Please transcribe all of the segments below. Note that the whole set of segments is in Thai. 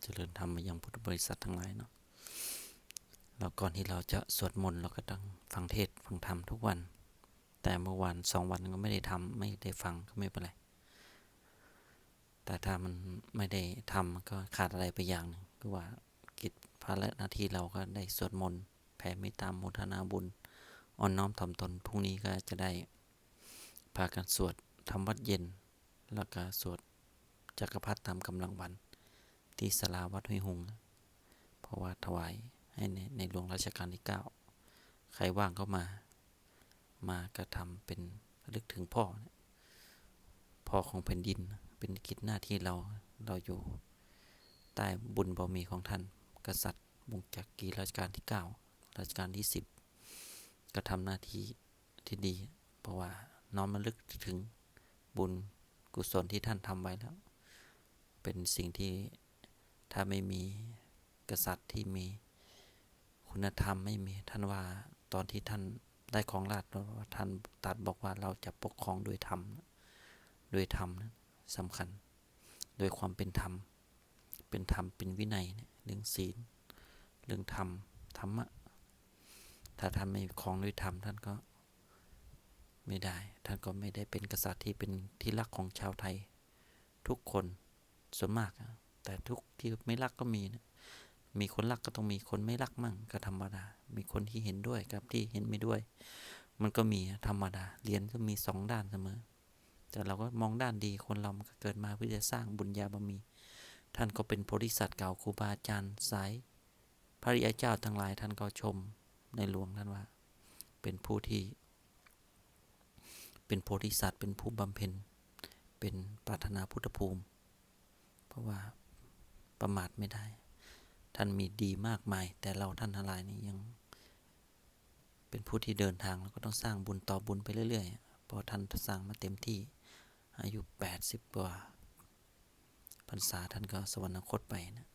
เจริญธรรมมายังพุทธบริษัททั้งหลายเนาะแล้วก่อนที่เราจะสวดมนต์เราก็ต้องฟังเทศฟังธรรมทุกวัน แต่เมื่อวันสองวันก็ไม่ได้ทำไม่ได้ฟังก็ไม่เป็นไร แต่ถ้ามันไม่ได้ทำมันก็ขาดอะไรไปอย่างหนึงคือว่ากิจภาระหน้าที่เราก็ได้สวดมนต์แผ่เมตตาโมทนาบุญอ่อนน้อมถ่อมตนพรุ่งนี้ก็จะได้พากันสวดทำวัดเย็น แล้วก็สวดจักรพรรดิตามกำลังวัน ที่สลาวัดห้วยหุงเพราะว่าถวายให้ในในหลวงรัชกาลที่ 9 ใครว่างก็มา มากระทำเป็นลึกถึงพ่อ พ่อของแผ่นดินเป็นกิจหน้าที่เราเราอยู่ ใต้บุญบารมีของท่าน กษัตริย์มุงจักรีรัชกาลที่ 9 รัชกาลที่ 10ก็ทำหน้าที่ที่ดี เพราะว่าน้อมระลึกถึงบุญกุศลที่ท่านทำไว้แล้ว เป็นสิ่งที่ ถ้าไม่มีกษัตริย์ที่มีคุณธรรมไม่มีท่านว่าตอนที่ท่านได้ของราชย์ว่าท่านตัดบอกว่าเราจะปกครองโดยธรรมโดยธรรมนะสำคัญ โดยความเป็นธรรม เป็นธรรมเป็นวินัยนี่ยเรื่องศีล เรื่องธรรมธรรมะถ้าท่านไม่ครองด้วยธรรมท่านก็ไม่ได้ ท่านก็ไม่ได้เป็นกษัตริย์ที่เป็นที่รักของชาวไทย ทุกคนส่วนมากอะ แต่ทุกที่ไม่รักก็มีนะมีคนรักก็ต้องมีคนไม่รักมั่งก็ธรรมดา มีคนที่เห็นด้วยกับที่เห็นไม่ด้วย มันก็มีธรรมดา เรียนก็มีสองด้านเสมอ แต่เราก็มองด้านดีคนเราก็เกิดมาเพื่อจะสร้างบุญญาบารมี ท่านก็เป็นโพธิสัตว์เก่าครูบาอาจารย์สาย พระริยเจ้าทั้งหลายท่านก็ชมในหลวงท่านว่า เป็นผู้ที่ เป็นโพธิสัตว์เป็นผู้บำเพ็ญ เป็นปรารถนาพุทธภูมิ เพราะว่า ประมาทไม่ได้ ท่านมีดีมากมาย แต่เราท่านทั้งหลายนี่ยัง เป็นผู้ที่เดินทางเราก็ต้องสร้างบุญต่อบุญไปเรื่อยๆพราะท่านสร้างมาเต็มที่ อายุ 80กว่าพรรษาท่านก็สวรรคตไปนะ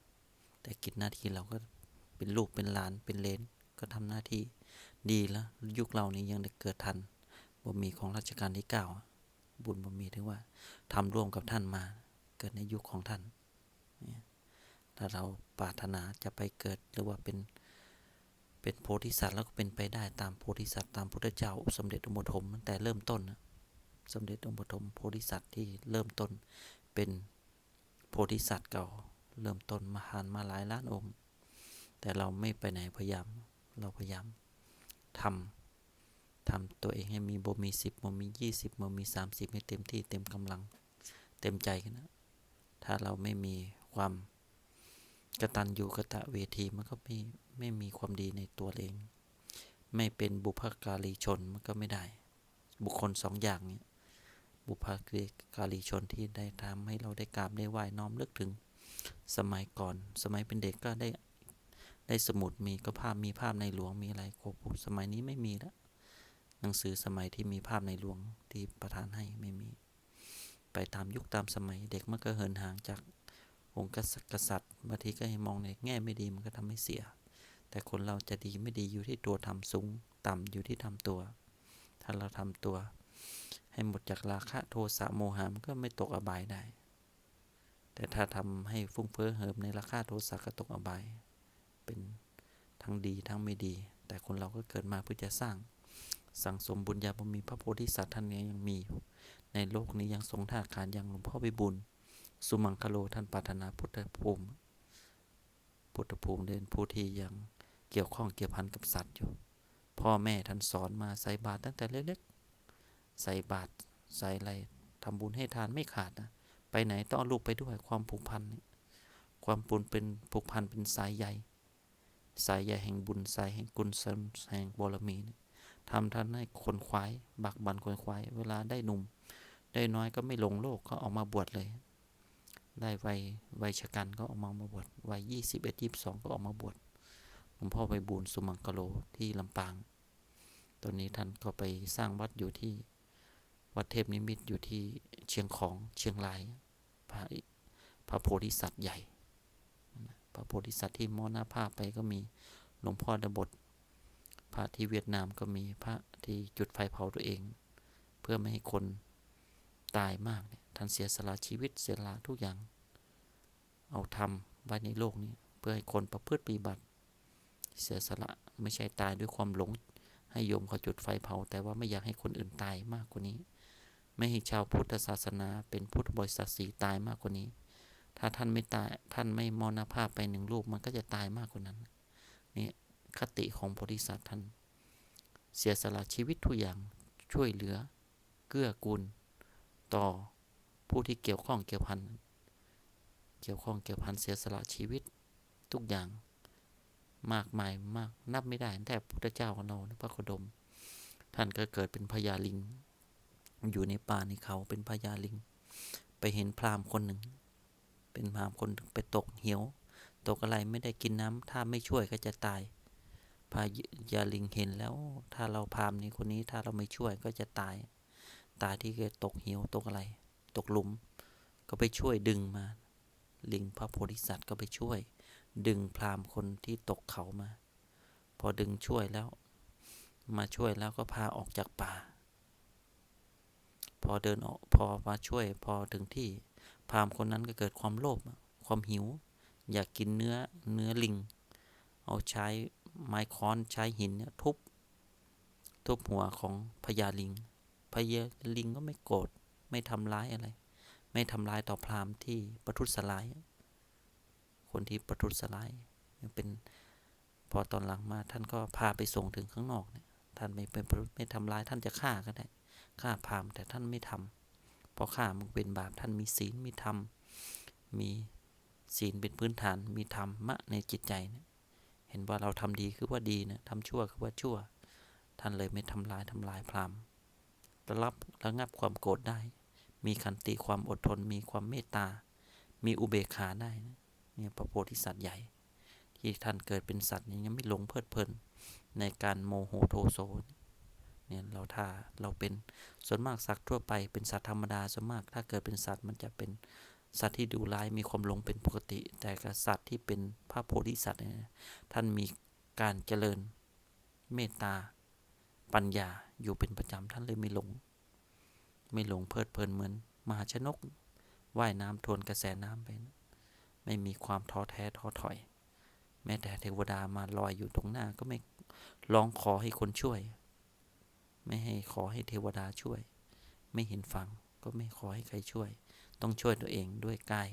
แต่กิจหน้าที่เราก็เป็นลูกเป็นหลานเป็นเลนก็ทำหน้าที่ดีแล้ว ยุคเรานี่ยังได้เกิดทันบ่มีของรัชกาลที่9บุญบ่มีถึงว่าทำร่วมกับท่านมา เกิดในยุคของท่าน ถ้าเราปรารถนาจะไปเกิดหรือว่าเป็นเป็นโพธิสัตว์แล้วก็เป็นไปได้ตามโพธิสัตว์ตามพุทธเจ้าสมเด็จองค์ปฐมตั้งแต่เริ่มต้นนะสมเด็จองค์ปฐมโพธิสัตว์ที่เริ่มต้นเป็นโพธิสัตว์เก่า เริ่มต้นมาหานมาหลายล้านองค์ แต่เราไม่ไปไหนพยายามเราพยายามทำทำตัวเองให้มีบ่มีสิบบ่มียี่สิบบ่มีสามสิบให้เต็มที่เต็มกำลัง เต็มใจกันนะถ้าเราไม่มีความ กตัญญูกตะเวทีมันก็ไม่ไม่มีความดีในตัวเอง ไม่เป็นบุพการีชนมันก็ไม่ได้ บุคคลสองอย่างเนี้ยบุพการีชนที่ได้ทำให้เราได้กราบได้ไหว้น้อมลึกถึงสมัยก่อน สมัยเป็นเด็กก็ได้ได้สมุดมีก็ภาพมีภาพในหลวงมีอะไรครบสมัยนี้ไม่มีแล้วหนังสือสมัยที่มีภาพในหลวงที่ประทานให้ไม่มี ไปตามยุคตามสมัยเด็กมันก็เหินห่างจาก องค์กษัตริย์บางทีก็ให้มองในแง่ไม่ดีมันก็ทำให้เสีย แต่คนเราจะดีไม่ดีอยู่ที่ตัวทำสูงต่ำอยู่ที่ทำตัว ถ้าเราทำตัว ให้หมดจากราคะโทสะโมหะมันก็ไม่ตกอบายได้ แต่ถ้าทำให้ฟุ้งเฟ้อเหิมในราคะโทสะก็ตกอบาย เป็นทั้งดีทั้งไม่ดี แต่คนเราก็เกิดมาเพื่อจะสร้าง สังสมบุญญาบารมีพระโพธิสัตว์ท่านนี้ยังมี ในโลกนี้ยังทรงท่าการยังหลวงพ่อไปบุญ สุมังคโลท่านปรารถนาพุทธภูมิ พุทธภูมิเดินผู้ที่ยังเกี่ยวข้องเกี่ยวพันกับสัตว์อยู่ พ่อแม่ท่านสอนมาใส่บาตรตั้งแต่เล็กๆ ใส่บาตรใส่อะไรทำบุญให้ทานไม่ขาดนะ ไปไหนต้องเอาลูกไปด้วยความผูกพันนี่ความปุนเป็นผูกพันเป็นสายใย สายใยแห่งบุญสายแห่งกุศลแห่งบารมีนี่ทำท่านให้คนควาย บักบันคนควาย เวลาได้หนุ่ม ได้น้อยก็ไม่หลงโลกก็ออกมาบวชเลย ได้วัยวัยชะกันก็ออกมามาบวชวัยยี่สิบเอ็ดยี่สิบสองก็ออกมาบวชหลวงพ่อไปบูรสุมังกะโลที่ลำปาง ตอนนี้ท่านก็ไปสร้างวัดอยู่ที่วัดเทพนิมิตอยู่ที่เชียงของเชียงรายพระพระโพธิสัตว์ใหญ่ พระโพธิสัตว์ที่มรณภาพไปก็มีหลวงพ่อดบทพระที่เวียดนามก็มีพระที่จุดไฟเผาตัวเอง เพื่อไม่ให้คนตายมากเนี่ย ท่านเสียสละชีวิตเสียสละทุกอย่าง เอาทำไว้ในโลกนี้เพื่อให้คนประพฤติปฏิบัติ เสียสละไม่ใช่ตายด้วยความหลง ให้โยมเขาจุดไฟเผา แต่ว่าไม่อยากให้คนอื่นตายมากกว่านี้ ไม่ให้ชาวพุทธศาสนาเป็นพุทธบริษัทสีตายมากกว่านี้ ถ้าท่านไม่ตายท่านไม่มรณภาพไปหนึ่งรูปมันก็จะตายมากกว่านั้นนี่คติของโพธิสัตว์ท่าน เสียสละชีวิตทุกอย่างช่วยเหลือ เกื้อกูลต่อ ผู้ที่เกี่ยวข้องเกี่ยวพันเกี่ยวข้องเกี่ยวพันเสียสละชีวิตทุกอย่างมากมายมากนับไม่ได้แต่พุทธเจ้าของเราพระโคดม ท่านก็เกิดเป็นพญาลิง อยู่ในป่าในเขาเป็นพญาลิง ไปเห็นพราหมณ์คนหนึ่ง เป็นพราหมณ์คนไปตกเหี่ยวตกอะไรไม่ได้กินน้ำถ้าไม่ช่วยก็จะตายพญาลิงเห็นแล้ว ถ้าเราพรามนี้คนนี้ถ้าเราไม่ช่วยก็จะตาย ตายที่เกิดตกเหี่ยวตกอะไร ตกหลุม ก็ไปช่วยดึงมา ลิงพระโพธิสัตว์ก็ไปช่วย ดึงพราหมณ์คนที่ตกเขามา พอดึงช่วยแล้ว มาช่วยแล้วก็พาออกจากป่า พอเดินออกพอมาช่วย พอถึงที่พราหมณ์คนนั้นก็เกิดความโลภความหิว อยากกินเนื้อเนื้อลิง เอาใช้ไม้ค้อนใช้หินทุบทุบหัวของพญาลิงพญาลิงก็ไม่โกรธ ไม่ทำร้ายอะไร ไม่ทำร้ายต่อพราหมณ์ที่ประทุษร้าย คนที่ประทุษร้ายเป็นพอตอนหลังมาท่านก็พาไปส่งถึงข้างนอกเนี่ยท่านไม่เป็นไม่ทำร้ายท่านจะฆ่าก็ได้ฆ่าพราหมณ์แต่ท่านไม่ทำเพราะฆ่ามันเป็นบาปท่านมีศีลมีธรรมมีศีลเป็นพื้นฐานมีธรรมะในจิตใจเนี่ยเห็นว่าเราทำดีคือว่าดีนะทำชั่วคือว่าชั่ว ท่านเลยไม่ทำลายทำลายพรามระรับระงับความโกรธได้ มีขันติความอดทน มีความเมตตา มีอุเบกขาได้นะเนี่ยพระโพธิสัตว์ใหญ่ ที่ท่านเกิดเป็นสัตว์ยังไม่หลงเพลิดเพลินในการโมโหโทโซเนี่ยเราถ้าเราเป็นส่วนมากสัตว์ทั่วไปเป็นสัตว์ธรรมดาส่วนมากถ้าเกิดเป็นสัตว์มันจะเป็นสัตว์ที่ดูร้ายมีความหลงเป็นปกติ แต่กับสัตว์ที่เป็นพระโพธิสัตว์เนี่ยท่านมีการเจริญเมตตาปัญญาอยู่เป็นประจำท่านเลยไม่หลง ไม่หลงเพลิดเพลินเหมือน มหาชนกว่ายน้ำทวนกระแสน้ำไปนะไม่มีความท้อแท้ท้อถอย แม้แต่เทวดามาลอยอยู่ตรงหน้าก็ไม่ร้องขอให้คนช่วย ไม่ให้ขอให้เทวดาช่วย ไม่เห็นฟังก็ไม่ขอให้ใครช่วย ต้องช่วยตัวเองด้วยกาย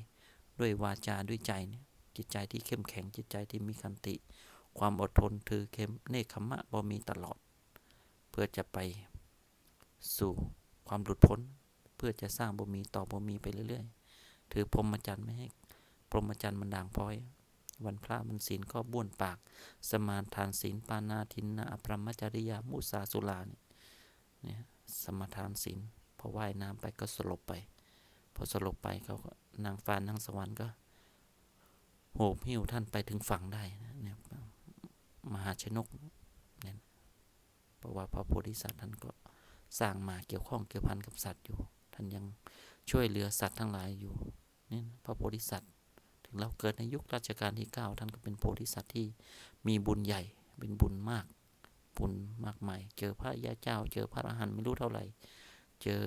ด้วยวาจาด้วยใจเนี่ยจิตใจที่เข้มแข็งจิตใจที่มีคันติ ความอดทนถือเข้มเนคขมะบ่มีตลอด เพื่อจะไปสู่ ความหลุดพ้น เพื่อจะสร้างบ่มีต่อบ่มีไปเรื่อยๆ ถือพรหมจรรย์ไม่ให้พรหมจรรย์มันด่างพ้อย วันพระมันศีลก็บ้วนปาก สมานทานศีลปานาทินนาอปรมจริยามุสาสุลาเนี่ยสมาทานศีลพอว่ายน้ำไปก็สลบไป พอสลบไปเขาก็นางฟ้านางสวรรค์ก็โหบหิ้วท่านไปถึงฝั่งได้นะเนี่ยมหาชนกเนี่ยเพราะว่าพระโพธิสัตว์ท่านก็ สร้างมาเกี่ยวข้องเกี่ยวพันกับสัตว์อยู่ ท่านยังช่วยเหลือสัตว์ทั้งหลายอยู่นี่พระโพธิสัตว์ ถึงเราเกิดในยุครัชกาลที่ 9 ท่านก็เป็นโพธิสัตว์ที่มีบุญใหญ่เป็นบุญมาก บุญมากมาย เจอพระยาเจ้า เจอพระอรหันต์ไม่รู้เท่าไหร่ เจอ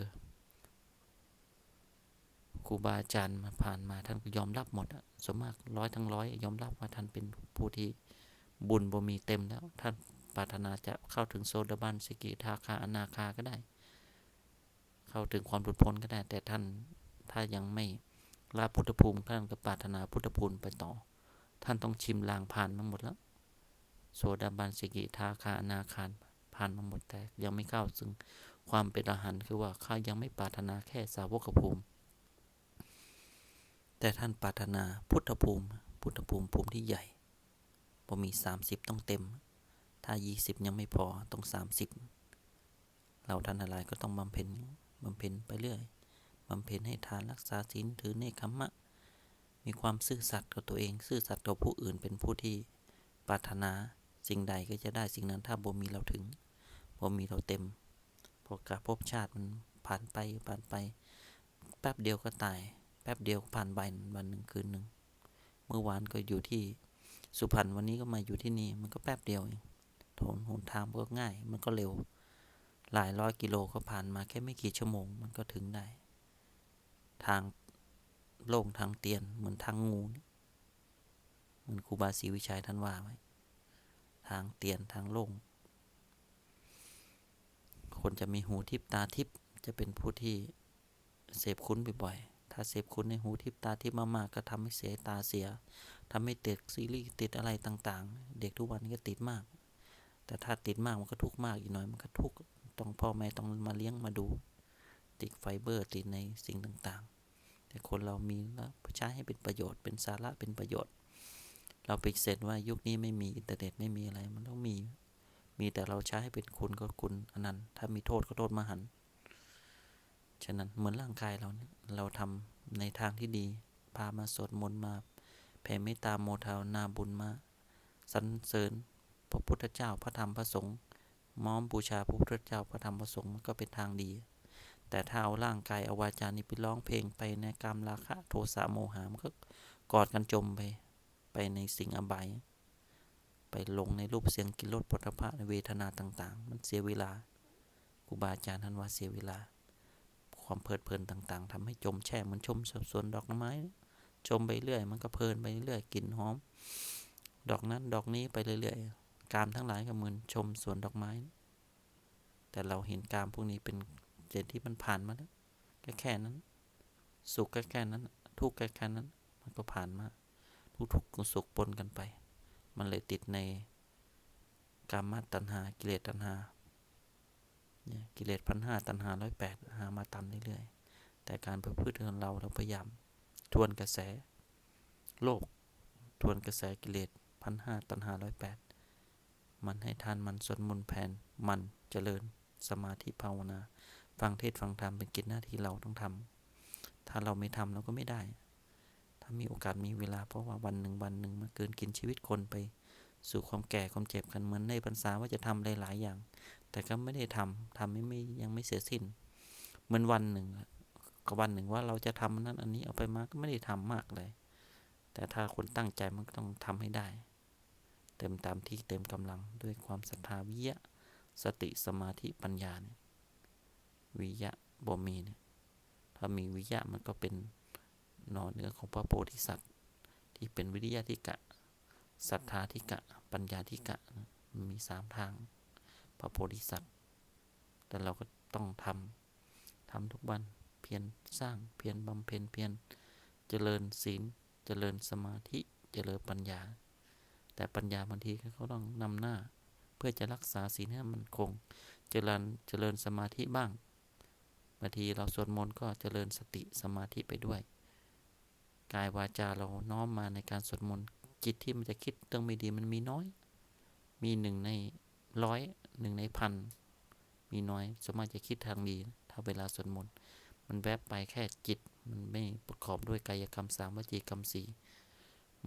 ครูบาอาจารย์มาผ่านมาท่านก็ยอมรับหมดสมมากร้อยทั้งร้อยยอมรับว่าท่านเป็นผู้ที่บุญบ่มีเต็มแล้วท่าน ปรารถนาจะเข้าถึงโซดาบันสกิทาคาอนาคาก็ได้ เข้าถึงความหลุดพ้นก็ได้ แต่ท่านถ้ายังไม่ลาพุทธภูมิท่านก็ปรารถนาพุทธภูมิไปต่อ ท่านต้องชิมลางผ่านมาหมดแล้ว โซดาบันสกิทาคาอนาคาผ่านมาหมดแต่ยังไม่เข้าซึ่งความเป็นอรหันต์คือว่าข้ายังไม่ปรารถนาแค่สาวกภูมิ แต่ท่านปรารถนาพุทธภูมิ พุทธภูมิภูมิที่ใหญ่พอมี 30 ต้องเต็ม ถ้า 20 ยังไม่พอต้อง 30 เราท่านอะไรก็ต้องบำเพ็ญบำเพ็ญไปเรื่อยบำเพ็ญให้ทานรักษาศีลถือเนคขมะ มีความซื่อสัตย์กับตัวเอง ซื่อสัตย์ต่อผู้อื่นเป็นผู้ที่ปรารถนาสิ่งใดก็จะได้สิ่งนั้นถ้าบ่มีเราถึงบ่มีเราเต็มพอกาพบชาติมันผ่านไปผ่านไป แป๊บเดียวก็ตาย แป๊บเดียวผ่านใบวันหนึ่งคืนหนึ่งเมื่อวานก็อยู่ที่สุพรรณวันนี้ก็มาอยู่ที่นี่มันก็แป๊บเดียวเอง ถนหนทางก็ง่าย มันก็เร็ว หลายร้อยกิโลก็ผ่านมาแค่ไม่กี่ชั่วโมงมันก็ถึงได้ ทางโล่งทางเตียนเหมือนทางงูเหมือนครูบาศรีวิชัยท่านว่าไว้ทางเตียนทางโล่ง คนจะมีหูทิพตาทิพจะเป็นผู้ที่เสพคุ้นบ่อยๆ ถ้าเสพคุ้นในหูทิพตาทิพมากๆ ก็ทำให้เสียตาเสียทำให้ติดซีรีส์ติดอะไรต่างๆ เด็กทุกวันนี้ก็ติดมาก แต่ถ้าติดมากมันก็ทุกข์มากอีกหน่อยมันก็ทุกข์ต้องพ่อแม่ต้องมาเลี้ยงมาดู ติดไฟเบอร์ติดในสิ่งต่างๆ แต่คนเรามีแล้วใช้ให้เป็นประโยชน์เป็นสาระเป็นประโยชน์ เราไปเสร็จว่ายุคนี้ไม่มีอินเทอร์เน็ตไม่มีอะไรมันต้องมี มีแต่เราใช้ให้เป็นคุณก็คุณอันนั้น ถ้ามีโทษก็โทษมหันฉะนั้นเหมือนร่างกายเราเนี่ยเราทำในทางที่ดี พามาสวดมนต์มาแผ่เมตตาโมทาวนาบุญมาสรรเสริญ พระพุทธเจ้าพระธรรมพระสงฆ์ม้อมบูชาพระพุทธเจ้าพระธรรมพระสงฆ์มันก็เป็นทางดี แต่ถ้าเอาร่างกายเอาวาจานี้ไปร้องเพลงไปในกรรมราคะโทสะโมหะมันก็กอดกันจมไป ไปในสิ่งอบาย ไปลงในรูปเสียงกินรสปฐพะในเวทนาต่างๆ มันเสียเวลาครูบาอาจารย์ท่านว่าเสียเวลา ความเพลิดเพลินต่างๆทำให้จมแช่เหมันชมสวนดอกไม้ ชมไปเรื่อย มันก็เพลินไปเรื่อยกลิ่นหอม ดอกนั้นดอกนี้ไปเรื่อยๆ กามทั้งหลายก็เหมือนชมสวนดอกไม้ แต่เราเห็นกามพวกนี้เป็นเจนที่มันผ่านมาแล้วแค่แค่นั้น สุขแค่แค่นั้น ทุกข์แค่แค่นั้น มันก็ผ่านมา ทุกทุกข์สุขปนกันไป มันเลยติดในกามตัณหา กิเลสตัณหาเนี่ยกิเลสพันห้าตัณหาร้อยแปดหามาตามเรื่อยๆ แต่การประพฤติของเราเราพยายาม ทวนกระแส โลก ทวนกระแสกิเลสพันห้าตัณหาร้อยแปด มันให้ทานมันสวดมนต์แผ่นมันเจริญสมาธิภาวนา ฟังเทศฟังธรรมเป็นกิจหน้าที่เราต้องทำถ้าเราไม่ทำเราก็ไม่ได้ ถ้ามีโอกาสมีเวลาเพราะว่าวันหนึ่งวันหนึ่งมันเกินกินชีวิตคนไป สู่ความแก่ความเจ็บกันเหมือนในพรรษาว่าจะทำหลายๆอย่าง แต่ก็ไม่ได้ทำทำไม่ไม่ยังไม่เสียสิ้น เหมือนวันหนึ่งก็วันหนึ่งว่าเราจะทำนั้นอันนี้เอาไปมาก็ไม่ได้ทำมากเลย แต่ถ้าคนตั้งใจมันก็ต้องทำให้ได้ เต็มตามที่เต็มกำลังด้วยความศรัทธาวิยะ สติสมาธิปัญญาเนี่ยวิยะบ่มีเนี่ยถ้ามีวิยะมันก็เป็นหนอเนื้อของพระโพธิสัตว์ ที่เป็นวิริยะทิกะศรัทธาทิกะ ปัญญาทิกะมีสามทาง พระโพธิสัตว์ แต่เราก็ต้องทำทำทุกวันเพียรสร้างเพียรบำเพ็ญเพียรเจริญศีล เจริญสมาธิ เจริญปัญญา แต่ปัญญาบางทีเขาต้องนำหน้า เพื่อจะรักษาศีลให้มันคง เจริญเจริญสมาธิบ้างบางทีเราสวดมนต์ก็เจริญสติสมาธิไปด้วย กายวาจาเราน้อมมาในการสวดมนต์จิตที่มันจะคิดเรื่องไม่ดีมันมีน้อย มีหนึ่งในร้อยหนึ่งในพันมีน้อยสมมติจะคิดทางดี ถ้าเวลาสวดมนต์มันแวบไปแค่จิต มันไม่ประกอบด้วยกายกรรมสามวจีกรรมสี่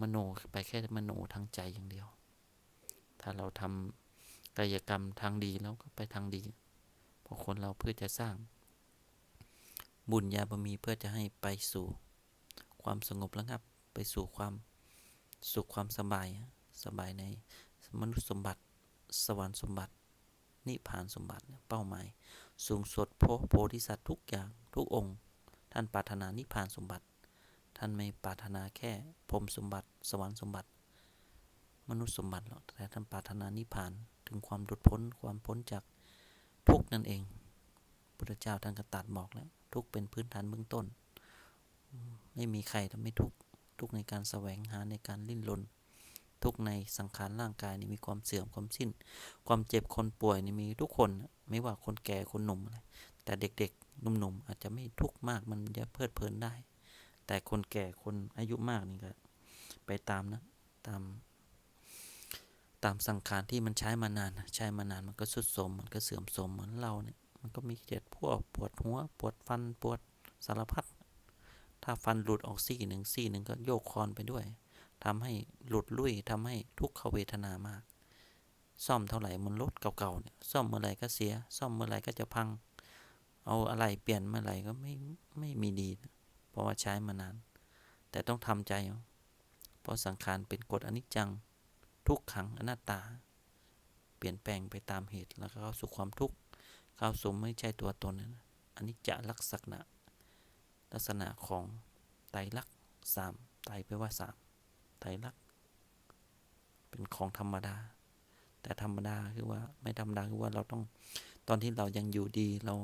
มโนไปแค่มโนทางใจอย่างเดียว ถ้าเราทำกายกรรมทางดีแล้วก็ไปทางดี เพราะคนเราเพื่อจะสร้าง บุญญาบารมีเพื่อจะให้ไปสู่ความสงบระงับไปสู่ความสุขความสบายสบายในมนุษย์สมบัติ สวรรค์สมบัติ นิพพานสมบัติเป้าหมาย สูงสุดโพธิสัตว์ทุกอย่างทุกองค์ ท่านปรารถนานิพพานสมบัติ ท่านไม่ปรารถนาแค่พรมสมบัติ สวรรค์สมบัติ มนุษย์สมบัติหรอกแต่ท่านปรารถนานิพพานถึงความหลุดพ้นความพ้นจากทุกนั่นเองพุทธเจ้าท่านก็ตัดบอกแล้ว ทุกเป็นพื้นฐานเบื้องต้น ไม่มีใครทำไม่ทุกทุกในการแสวงหาในการลิ้นรนทุกในสังขารร่างกายนี่มีความเสื่อมความสิ้น ความเจ็บคนป่วยนี่มีทุกคนไม่ว่าคนแก่คนหนุ่มอะไรแต่เด็กๆหนุ่มๆอาจจะไม่ทุกข์มากมันจะเพลิดเพลินได้ แต่คนแก่คนอายุมากนี่ก็ไปตามนะ ตาม ตามสังขารที่มันใช้มานานใช้มานานมันก็สุดโทมมันก็เสื่อมโทมเหมือนเราเนี่ย มันก็มีเจ็บพวกปวดหัว ปวดฟันปวดสารพัดถ้าฟันหลุดออกซี่หนึ่งซี่หนึ่งก็โยกคอนไปด้วยทำให้หลุดลุ่ยทำให้ทุกขเวทนามาก ซ่อมเท่าไหร่มันรถเก่าๆเนี่ยซ่อมเมื่อไหร่ก็เสีย ซ่อมเมื่อไหร่ก็จะพัง เอาอะไรเปลี่ยนเมื่อไหร่ก็ไม่ไม่มีดี เพราะว่าใช้มานาน แต่ต้องทำใจ เพราะสังขารเป็นกฎอนิจจัง ทุกขังอนัตตา เปลี่ยนแปลงไปตามเหตุแล้วก็เข้าสู่ความทุกข์เข้าสู่ไม่ใช่ตัวตนอันนี้จลักษณะ ลักษณะของไตรลักษณ์สามไตรแปลว่าสามไตรลักษณ์เป็นของธรรมดา แต่ธรรมดาคือว่าไม่ธรรมดาคือว่าเราต้องตอนที่เรายังอยู่ดีเรา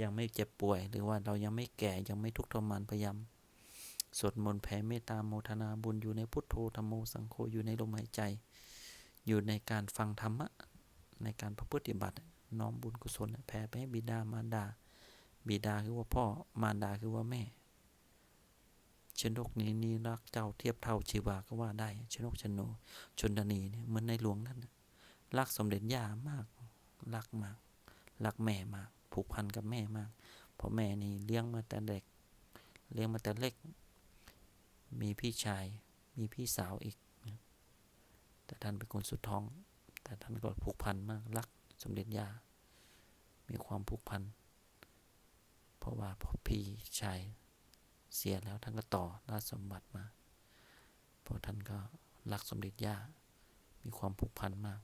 ยังไม่เจ็บป่วย หรือว่าเรายังไม่แก่ยังไม่ทุกข์ทรมานพยายามสวดมนต์แผ่เมตตาโมทนาบุญอยู่ในพุทโธธรรมโมสังโฆอยู่ในลมหายใจ อยู่ในการฟังธรรมะ ในการประพฤติบัติน้อมบุญกุศลแผ่ไปให้บิดามารดา บิดาคือว่าพ่อมารดาคือว่าแม่ชนกนี้นี่รักเจ้าเทียบเท่าชีวาก็ว่าได้ชนกชนโนชนดนีเนี่ยเหมือนในหลวงท่านน่ะรักสมเด็จย่ามาก รักมาก รักแม่มาก ผูกพันกับแม่มากเพราะแม่นี่เลี้ยงมาแต่เด็ก เลี้ยงมาแต่เล็ก มีพี่ชาย มีพี่สาวอีก แต่ท่านเป็นคนสุดท้อง แต่ท่านก็ผูกพันมาก รักสมเด็จย่า มีความผูกพัน เพราะว่าพอพี่ชายเสียแล้วท่านก็ต่อราชสมบัติมา เพราะท่านก็รักสมเด็จย่า มีความผูกพันมาก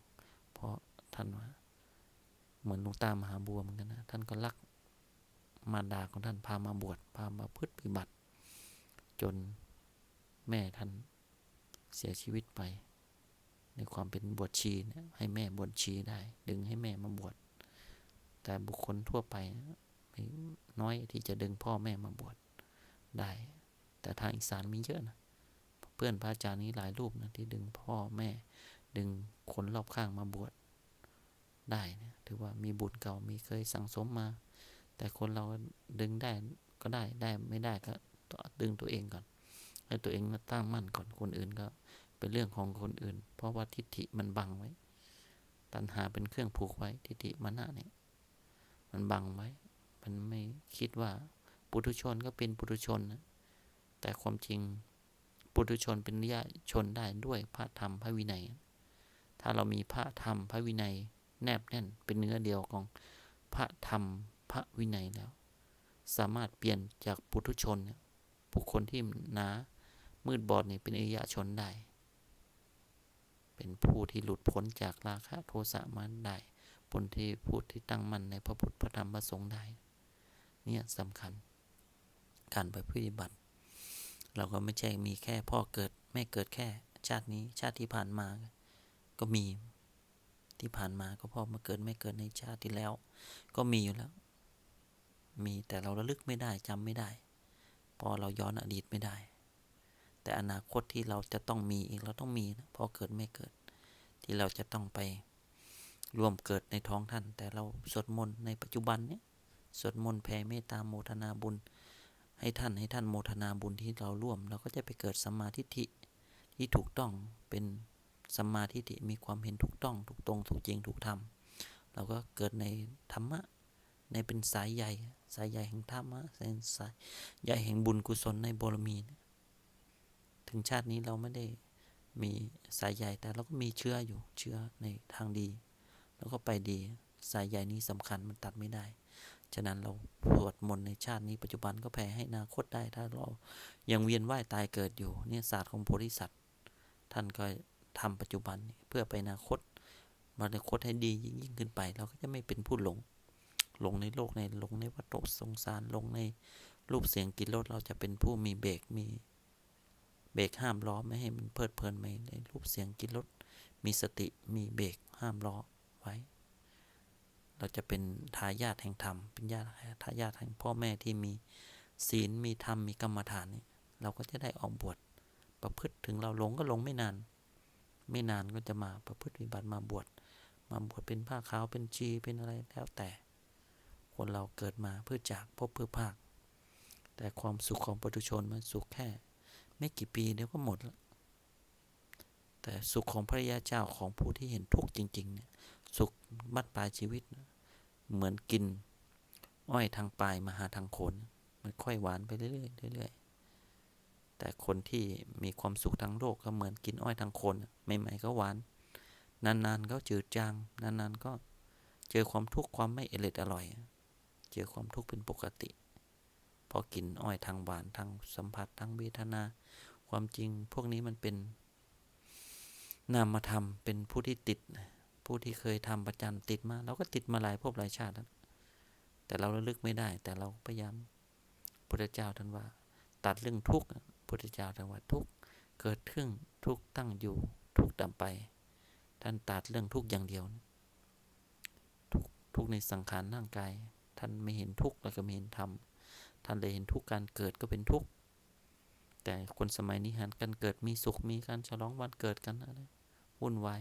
เพราะท่านว่า เหมือนหลวงตามหาบัวเหมือนกันนะท่านก็รักมารดาของท่านพามาบวชพามาพึ่ปฏิบัติ จนแม่ท่านเสียชีวิตไป ในความเป็นบวชชีเนี่ยให้แม่บวชชีได้ ดึงให้แม่มาบวชแต่บุคคลทั่วไปน้อยที่จะดึงพ่อแม่มาบวชได้ แต่ทางอีสานมีเยอะนะเพื่อนพระอาจารย์นี้หลายรูปนะที่ดึงพ่อแม่ ดึงคนรอบข้างมาบวช ได้นะถือว่ามีบุญเก่ามีเคยสั่งสมมา แต่คนเราดึงได้ก็ได้ได้ไม่ได้ก็ดึงตัวเองก่อนให้ตัวเองตั้งมั่นก่อนคนอื่นก็เป็นเรื่องของคนอื่น เพราะว่าทิฏฐิมันบังไว้ ตัณหาเป็นเครื่องผูกไว้ทิฏฐิมานะเนี่ยมันบังไว้ มันไม่คิดว่าปุถุชนก็เป็นปุถุชนนะแต่ความจริงปุถุชนเป็นญาชนได้ด้วยพระธรรมพระวินัย ถ้าเรามีพระธรรมพระวินัย แนบแน่นเป็นเนื้อเดียวของพระธรรมพระวินัยแล้ว สามารถเปลี่ยนจากปุถุชนบุคคลที่หนามืดบอดนี่เป็นอริยชนได้ เป็นผู้ที่หลุดพ้นจากราคะโทสะมันได้ผลที่ผู้ที่ตั้งมั่นในพระพุทธพระธรรมพระสงฆ์ได้ เนี่ยสำคัญ การไปปฏิบัติ เราก็ไม่ใช่มีแค่พ่อเกิดแม่เกิดแค่ชาตินี้ชาติที่ผ่านมาก็มี ที่ผ่านมาก็พ่อมาเกิดแม่เกิดในชาติที่แล้ว ก็มีอยู่แล้ว มีแต่เราระลึกไม่ได้จำไม่ได้ พอเราย้อนอดีตไม่ได้ แต่อนาคตที่เราจะต้องมีอีกเราต้องมีนะพอเกิดไม่เกิด ที่เราจะต้องไปร่วมเกิดในท้องท่าน แต่เราสวดมนต์ในปัจจุบันเนี้ยสวดมนต์แผ่เมตตาโมทนาบุญ ให้ท่านให้ท่านโมทนาบุญที่เราร่วม เราก็จะไปเกิดสมาทิฏฐิที่ถูกต้องเป็น สัมมาทิฏฐิมีความเห็นถูกต้องถูกตรงถูกจริงถูกธรรมเราก็เกิดในธรรมะ ในเป็นสายใหญ่สายใหญ่แห่งธรรมะเป็นสายใหญ่แห่งบุญกุศลในบรมี ถึงชาตินี้เราไม่ได้มีสายใหญ่แต่เราก็มีเชื้ออยู่เชื้อในทางดี แล้วก็ไปดีสายใหญ่นี้สำคัญมันตัดไม่ได้ ฉะนั้นเราสวดมนต์ในชาตินี้ปัจจุบันก็แผ่ให้นาคตได้ถ้าเรายังเวียนว่ายตายเกิดอยู่เนี่ยศาสตร์ของโพธิสัตว์ ท่านก็ ทำปัจจุบันเพื่อไปอนาคตมาอนาคตให้ดียิ่งยิ่งขึ้นไป เราก็จะไม่เป็นผู้หลง หลงในโลกในหลงในวัฏฏสงสารหลงในรูปเสียงกินรสเราจะเป็นผู้มีเบรกมีเบรกห้ามล้อไม่ให้มันเพลิดเพลินไปในรูปเสียงกินรสมีสติมีเบรกห้ามล้อไว้ เราจะเป็นทายาทแห่งธรรมเป็นญาติทายาทแห่งพ่อแม่ที่มีศีลมีธรรมมีกรรมฐานนี่เราก็จะได้ออกบวชประพฤติถึงเราหลงก็หลงไม่นาน ไม่นานก็จะมาประพฤติปฏิบัติมาบวชมาบวชเป็นผ้าขาวเป็นชีเป็นอะไรแล้วแต่ คนเราเกิดมาเพื่อจากพบเพื่อภาค แต่ความสุขของปุถุชนมันสุขแค่ ไม่กี่ปีเดี๋ยวก็หมดแล้วแต่สุขของพระยาเจ้าของผู้ที่เห็นทุกข์จริง ๆ เนี่ย สุขมัดปลายชีวิต เหมือนกิน อ้อยทางปลายมาหาทางโคนมันค่อยหวานไปเรื่อยๆเรื่อยๆ แต่คนที่มีความสุขทางโลกก็เหมือนกินอ้อยทางคนใหม่ๆก็หวาน นานๆก็จืดจาง นานๆก็เจอความทุกข์ความไม่เอร่อยอร่อย เจอความทุกข์เป็นปกติ พอกินอ้อยทางหวานทางสัมผัสทางเวทนา ความจริงพวกนี้มันเป็น นามธรรมเป็นผู้ที่ติด ผู้ที่เคยทำประจำติดมาเราก็ติดมาหลายภพหลายชาติแล้วแต่เราระลึกไม่ได้ แต่เราพยายามพุทธเจ้าท่านว่า ตัดเรื่องทุกข์ พุทธเจ้าท่านว่าทุกเกิดขึ้นทุกตั้งอยู่ทุกดับไป ท่านตัดเรื่องทุกอย่างเดียวนะทุกทุกในสังขารร่างกาย ท่านไม่เห็นทุกแล้วก็ไม่เห็นธรรมท่านเลยเห็นทุกการเกิดก็เป็นทุกแต่คนสมัยนี้หันกันเกิดมีสุขมีการฉลองวันเกิดกันอะไรวุ่นวาย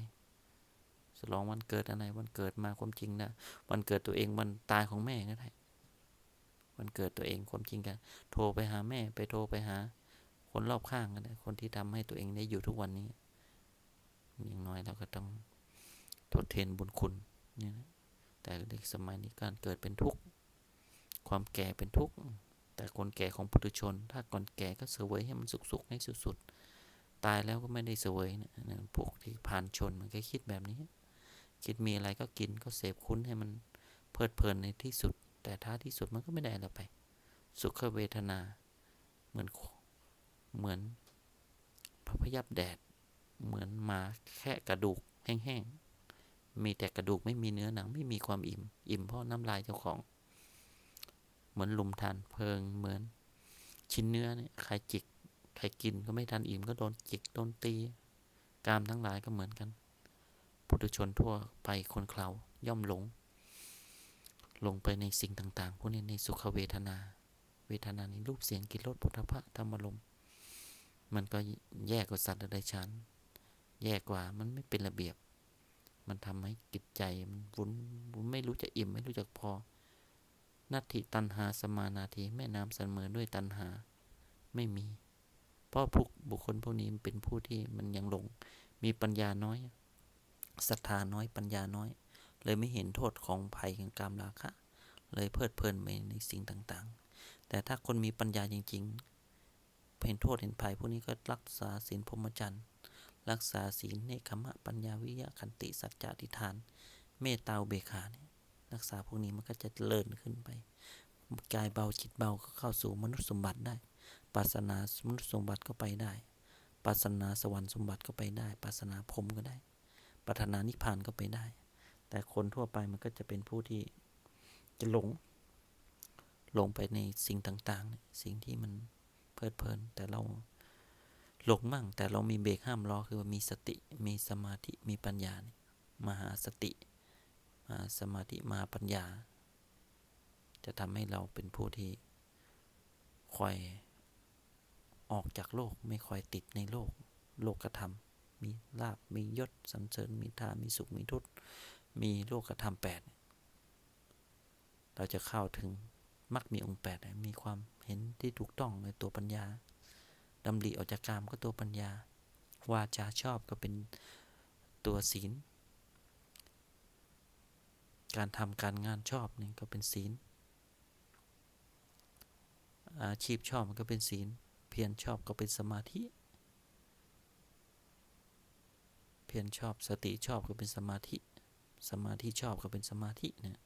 ฉลองวันเกิดอะไรวันเกิดมาความจริงนะวันเกิดตัวเองวันตายของแม่ก็ได้วันเกิดตัวเองความจริงกัน โทรไปหาแม่ไปโทรไปหา คนรอบข้างก็ได้ คนที่ทำให้ตัวเองได้อยู่ทุกวันนี้ อย่างน้อยเราก็ต้องทดแทนบุญคุณนี่นะแต่เด็กสมัยนี้การเกิดเป็นทุกข์ ความแก่เป็นทุกข์ แต่คนแก่ของปุถุชน ถ้าก่อนแก่ก็เสวยให้มันสุขๆให้สุดๆ ตายแล้วก็ไม่ได้เสวยนะพวกที่ผ่านชนมันก็คิดแบบนี้ คิดมีอะไรก็กินก็เสพคุ้นให้มันเพลิดเพลินในที่สุด แต่ท้ายที่สุดมันก็ไม่ได้อะไรไป สุขเวทนา เหมือน เหมือนพระพยับแดด เหมือนมาแค่กระดูกแห้งๆ มีแต่กระดูกไม่มีเนื้อหนังไม่มีความอิ่ม อิ่มเพราะน้ำลายเจ้าของ เหมือนลุมทานเพลิงเหมือน ชิ้นเนื้อเนี่ยใครจิกใครกินก็ไม่ทันอิ่มก็โดนจิกโดนตี กามทั้งหลายก็เหมือนกันปุถุชนทั่วไปคนเขาย่อมหลง ลงไปในสิ่งต่าง ๆ พวกนี้ในสุขเวทนา เวทนาในรูปเสียงกลิ่นรสปุถะพระธรรมลมณ์ มันก็แย่กว่าสัตว์ใดชั้นแย่กว่ามันไม่เป็นระเบียบ มันทำให้จิตใจมันวุ่นวุ่นไม่รู้จะอิ่มไม่รู้จักพอนัตถิตันหาสมานาทีแม่น้ำเสมอด้วยตันหาไม่มี เพราะพวกบุคคลพวกนี้เป็นผู้ที่มันยังหลง มีปัญญาน้อยศรัทธาน้อยปัญญาน้อย เลยไม่เห็นโทษของภัยแห่งกามราคะ เลยเพลิดเพลินไปในสิ่งต่างๆ แต่ถ้าคนมีปัญญาจริง ๆ เห็นโทษเห็นภัยพวกนี้ก็รักษาศีลพรหมจรรย์ รักษาศีลเนคขมะปัญญาวิยะขันติสัจจะทิฐาน เมตตาอเบขาเนี่ยรักษาพวกนี้มันก็จะเจริญขึ้นไปกายเบาจิตเบาก็เข้าสู่มนุษย์สมบัติได้ปัสนามนุษย์สมบัติก็ไปได้ปัสนาสวรรค์สมบัติก็ไปได้ปัสนาพรมก็ได้ปัฒนานิพพานก็ไปได้ แต่คนทั่วไปมันก็จะเป็นผู้ที่จะหลง หลงไปในสิ่งต่างๆ สิ่งที่มัน ลิดเพลิน แต่เราหลงมั่ง แต่เรามีเบรกห้ามล้อคือมีสติมีสมาธิมีปัญญานี่มหาสติมหาสมาธิมหาปัญญา จะทำให้เราเป็นผู้ที่คอยออกจากโลกไม่คอยติดในโลก โลกกระทำมีลาบมียศสันเสริญมีทามีสุขมีทุตมีโลกกระทำแปดเราจะเข้าถึง มักมีองค์แปดมีความเห็นที่ถูกต้องในตัวปัญญาดำริออกจากกามก็ตัวปัญญา วาจาชอบก็เป็นตัวศีล การทำการงานชอบนี่ก็เป็นศีล อาชีพชอบมันก็เป็นศีล เพียรชอบก็เป็นสมาธิ เพียรชอบสติชอบก็เป็นสมาธิ สมาธิชอบก็เป็นสมาธิเนี่ย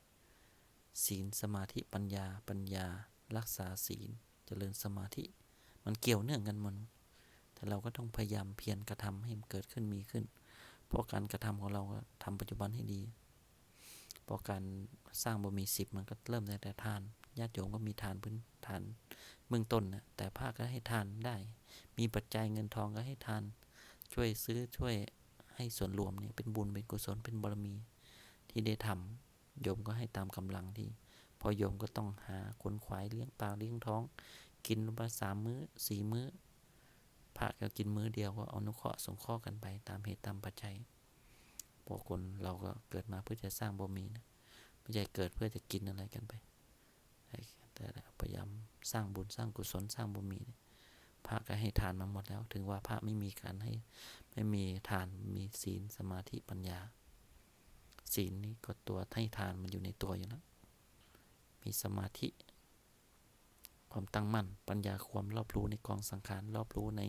ศีลสมาธิปัญญา ปัญญา รักษาศีลเจริญสมาธิ มันเกี่ยวเนื่องกันมัน แต่เราก็ต้องพยายามเพียรกระทำให้มันเกิดขึ้นมีขึ้น เพราะการกระทำของเราก็ทำปัจจุบันให้ดีเพราะการสร้างบ่มีสิบมันก็เริ่มตั้งแต่ทานญาติโยมก็มีทานพื้นฐานเบื้องต้นนะแต่ภาคก็ให้ทานได้ มีปัจจัยเงินทองก็ให้ทาน ช่วยซื้อช่วยให้ส่วนรวมเนี่ยเป็นบุญเป็นกุศลเป็นบารมีที่ได้ทำ โยมก็ให้ตามกำลังที่ พอโยมก็ต้องหาคนขวายเลี้ยงปากเลี้ยงท้อง กินมาสามมื้อสี่มื้อพระก็กินมื้อเดียวก็เอานุเคราะห์สงเคราะห์กันไปตามเหตุตามปัจจัยพอคนเราก็เกิดมาเพื่อจะสร้างบารมีนะไม่ใช่เกิดเพื่อจะกินอะไรกันไป แต่พยายามสร้างบุญสร้างกุศลสร้างบุญมีพระก็ให้ทานมาหมดแล้ว ถึงว่าพระไม่มีการให้ไม่มีทานมีศีลสมาธิปัญญา ศีลนี่ก็ตัวให้ทานมันอยู่ในตัวอยู่แล้วมีสมาธิ ความตั้งมั่น ปัญญาความรอบรู้ในกองสังขารรอบรู้ใน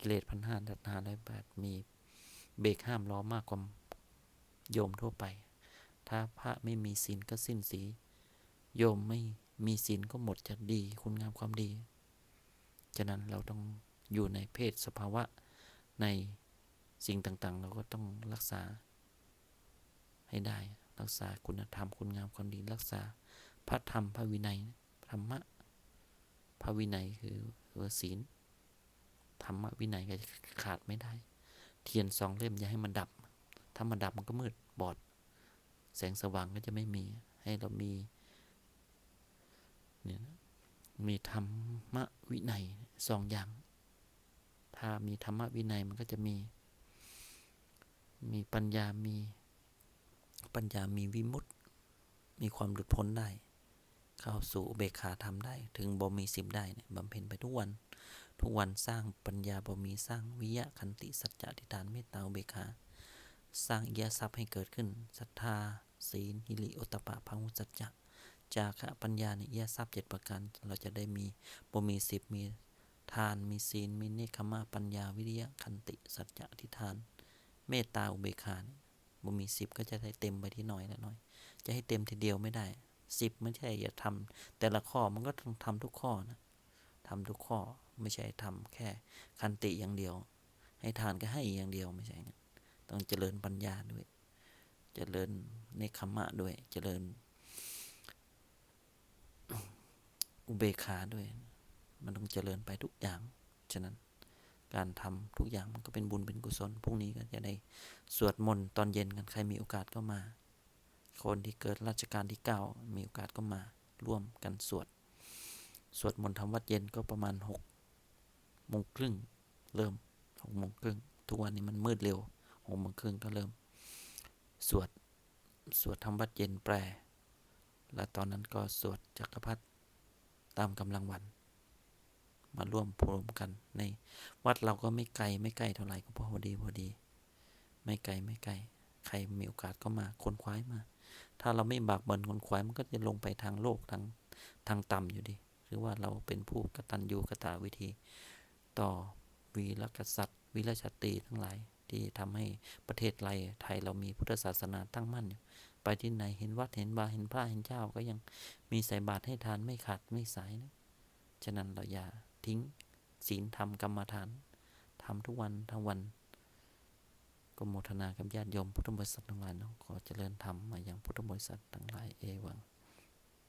กิเลสพันห้าดัตหาและแปดมีเบรกห้ามล้อมากกว่าโยมทั่วไป ถ้าพระไม่มีศีลก็สิ้นสีโยมไม่มีศีลก็หมดจากดีคุณงามความดี ฉะนั้นเราต้องอยู่ในเพศสภาวะในสิ่งต่างๆ เราก็ต้องรักษา ให้ได้ รักษาคุณธรรมคุณงามความดี รักษาพระธรรมพระวินัยธรรมะพระวินัยคือศีลธรรมะวินัยก็ขาดไม่ได้ เทียนสองเล่มอย่าให้มันดับ ถ้ามันดับมันก็มืดบอด แสงสว่างก็จะไม่มี ให้เรามีเนี่ยนะมีธรรมะวินัยสองอย่าง ถ้ามีธรรมะวินัยมันก็จะมี มีปัญญามี ปัญญามีวิมุตติ มีความหลุดพ้นได้ เข้าสู่อุเบกขาทำได้ ถึงบ่มีสิบได้เนี่ยบำเพ็ญไปทุกวัน ทุกวันสร้างปัญญาบ่มีสร้างวิยะคันติสัจจะทิฏฐานเมตตาอุเบกขาสร้างอิยทรัพย์ให้เกิดขึ้นศรัทธา ศีลหิริโอตปะพังวุสัจจะจาคะปัญญาในอิยทรัพย์เจ็ดประการเราจะได้มีบ่มีสิบมีทานมีศีลมีเนคขมะปัญญาวิริยะคันติ สัจจะทิฏฐาน เมตตาอุเบกขาเนี่ย บ่มีสิบก็จะได้เต็มไปที่น้อยละน้อย จะให้เต็มทีเดียวไม่ได้สิบไม่ใช่อย่าทำแต่ละข้อมันก็ต้องทำทุกข้อนะทำทุกข้อไม่ใช่ทำแค่คันติอย่างเดียว ให้ทานก็ให้อย่างเดียวไม่ใช่งั้นต้องเจริญปัญญาด้วย เจริญเนคขมะด้วย เจริญ อุเบกขาด้วย มันต้องเจริญไปทุกอย่าง ฉะนั้น การทำทุกอย่างมันก็เป็นบุญเป็นกุศลพรุ่งนี้ก็จะได้สวดมนต์ตอนเย็นกันใครมีโอกาสก็มา คนที่เกิดราชการที่เก้ามีโอกาสก็มาร่วมกันสวด สวดมนต์ทำวัดเย็นก็ประมาณหกโมงครึ่งเริ่มหกโมงครึ่งทุกวันนี้มันมืดเร็วหกโมงครึ่งก็เริ่ม สวดสวดทำวัดเย็นแปล และตอนนั้นก็สวดจักรพรรดิตามกำลังวัน มาร่วมพรมกัน ในวัดเราก็ไม่ไกลไม่ใกลเท่าไหร่ก็พอดีพอดี ไม่ไกลไม่ไกล ใครมีโอกาสก็มาคนควายมา ถ้าเราไม่บากบันคนควายมันก็จะลงไปทางโลกทางทางต่ำอยู่ดี หรือว่าเราเป็นผู้กตัญญูกตวิธี ต่อวีรกษัตริย์วีรชาตรีทั้งหลาย ที่ทำให้ประเทศไทยไทยเรามีพุทธศาสนาตั้งมั่นอยู่ไปที่ไหนเห็นวัดเห็นบาเห็นพระเห็นเจ้าก็ยังมีใส่บาตรให้ทานไม่ขาดไม่สายนะ ฉะนั้นเราอย่า ทิ้ง ศีลธรรมกรรมฐานทำทุกวันทั้งวันก็โมทนากับญาติโยมพุทธบริษัททั้งหลายเนาะขอเจริญธรรมมายังพุทธบริษัททั้งหลายเอวัง